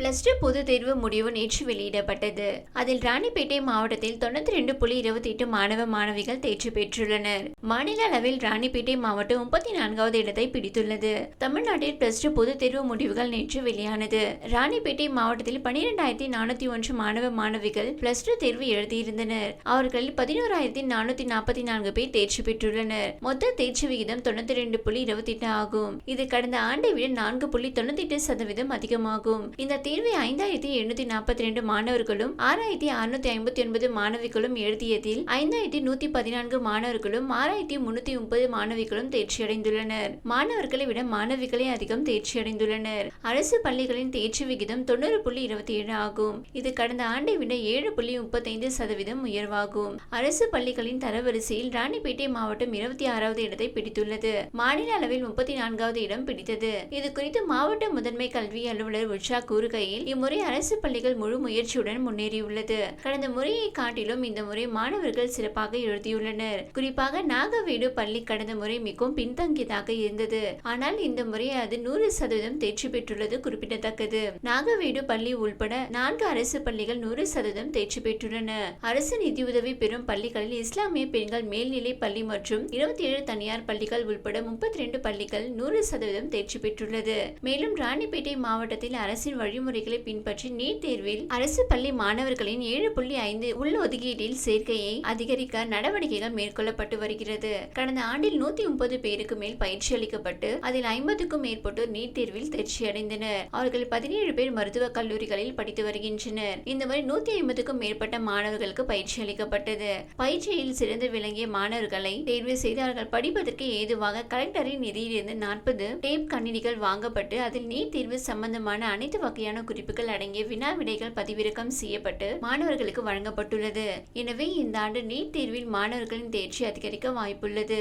Plus two பொது தேர்வு முடிவு நேற்று வெளியிடப்பட்டது. அதில் ராணிப்பேட்டை மாவட்டத்தில் தொண்ணூத்தி ரெண்டு புள்ளி இருபத்தி எட்டு மாணவ மாணவிகள் தேர்ச்சி பெற்றுள்ளனர். மாநில அளவில் ராணிப்பேட்டை மாவட்டம் முப்பத்தி நான்காவது இடத்தை பிடித்துள்ளது. தமிழ்நாட்டில் பிளஸ் டூ பொது தேர்வு முடிவுகள் நேற்று வெளியானது. ராணிப்பேட்டை மாவட்டத்தில் பனிரெண்டாயிரத்தி நானூத்தி ஒன்று மாணவ மாணவிகள் பிளஸ் டூ தேர்வு எழுதியிருந்தனர். அவர்களில் பதினோராயிரத்தி நானூத்தி நாற்பத்தி நான்கு பேர் தேர்ச்சி பெற்றுள்ளனர். மொத்த தேர்ச்சி விகிதம் தொண்ணூத்தி ரெண்டு புள்ளி இருபத்தி எட்டு ஆகும். இது கடந்த ஆண்டை விட நான்கு புள்ளி தொண்ணூத்தி எட்டு சதவீதம் அதிகமாகும். இந்த தேர்வை ஐந்தாயிரத்தி எழுநூத்தி நாற்பத்தி ரெண்டு மாணவர்களும் ஆறாயிரத்தி அறுநூத்தி ஐம்பத்தி ஒன்பது மாணவிகளும் எழுதியதில் ஐந்தாயிரத்தி நூத்தி பதினான்கு மாணவர்களும் ஆறாயிரத்தி முன்னூத்தி முப்பது மாணவிகளும் தேர்ச்சியடைந்துள்ளனர். மாணவர்களை விட மாணவிகளே அதிகம் தேர்ச்சியடைந்துள்ளனர். அரசு பள்ளிகளின் தேர்ச்சி விகிதம் தொண்ணூறு புள்ளி இருபத்தி ஏழு ஆகும். இது கடந்த ஆண்டை விட ஏழு புள்ளி முப்பத்தைந்து சதவீதம் உயர்வாகும். அரசு பள்ளிகளின் தரவரிசையில் ராணிப்பேட்டை மாவட்டம் இருபத்தி ஆறாவது இடத்தை பிடித்துள்ளது. மாநில அளவில் முப்பத்தி நான்காவது இடம் பிடித்தது. இது குறித்து மாவட்ட முதன்மை கல்வி அலுவலர் உஷா கூறுகையில் இம்முறை அரசு பள்ளிகள் முழு முயற்சியுடன் முன்னேறியுள்ளது. கடந்த முறையை காட்டிலும் இந்த முறை மாணவர்கள் சிறப்பாக எழுதியுள்ளனர். குறிப்பாக நாகவேடு பள்ளி கடந்த முறை மிகவும் பின்தங்கியதாக இருந்தது. ஆனால் இந்த முறை அது நூறு சதவீதம் தேர்ச்சி பெற்றுள்ளது குறிப்பிடத்தக்கது. நாகவேடு பள்ளி உள்பட நான்கு அரசு பள்ளிகள் நூறு சதவீதம் தேர்ச்சி பெற்றுள்ளன. அரசு நிதியுதவி பெறும் பள்ளிகளில் இஸ்லாமிய பெண்கள் மேல்நிலை பள்ளி மற்றும் இருபத்தி ஏழு தனியார் பள்ளிகள் உள்பட முப்பத்தி ரெண்டு பள்ளிகள் நூறு சதவீதம் தேர்ச்சி பெற்றுள்ளது. மேலும் ராணிப்பேட்டை மாவட்டத்தில் அரசின் வழிமுறை நடைமுறைகளை பின்பற்றி நீட் தேர்வில் அரசு பள்ளி மாணவர்களின் ஏழு புள்ளி ஐந்து உள் ஒதுக்கீட்டில் சேர்க்கையை அதிகரிக்க நடவடிக்கைகள் மேற்கொள்ளப்பட்டு வருகிறது. கடந்த ஆண்டில் நூத்தி முப்பது பேருக்கு மேல் பயிற்சி அளிக்கப்பட்டு அதில் ஐம்பதுக்கும் மேற்பட்டோர் நீட் தேர்வில் தேர்ச்சி அடைந்தனர். அவர்கள் பதினேழு பேர் மருத்துவக் கல்லூரிகளில் படித்து வருகின்றனர். இந்த முறை நூத்தி ஐம்பதுக்கும் மேற்பட்ட மாணவர்களுக்கு பயிற்சி அளிக்கப்பட்டது. பயிற்சியில் சிறந்து விளங்கிய மாணவர்களை தேர்வு செய்து அவர்கள் படிப்பதற்கு ஏதுவாக கலெக்டரின் நிதியிலிருந்து நாற்பது டேப் கணினிகள் வாங்கப்பட்டு அதில் நீட் தேர்வு சம்பந்தமான அனைத்து வகையான குறிப்புகள் அடங்கிய வினா விடைகள் பதிவிறக்கம் செய்யப்பட்டு மாணவர்களுக்கு வழங்கப்பட்டுள்ளது. எனவே இந்த ஆண்டு நீட் தேர்வில் மாணவர்களின் தேர்ச்சி அதிகரிக்க வாய்ப்புள்ளது.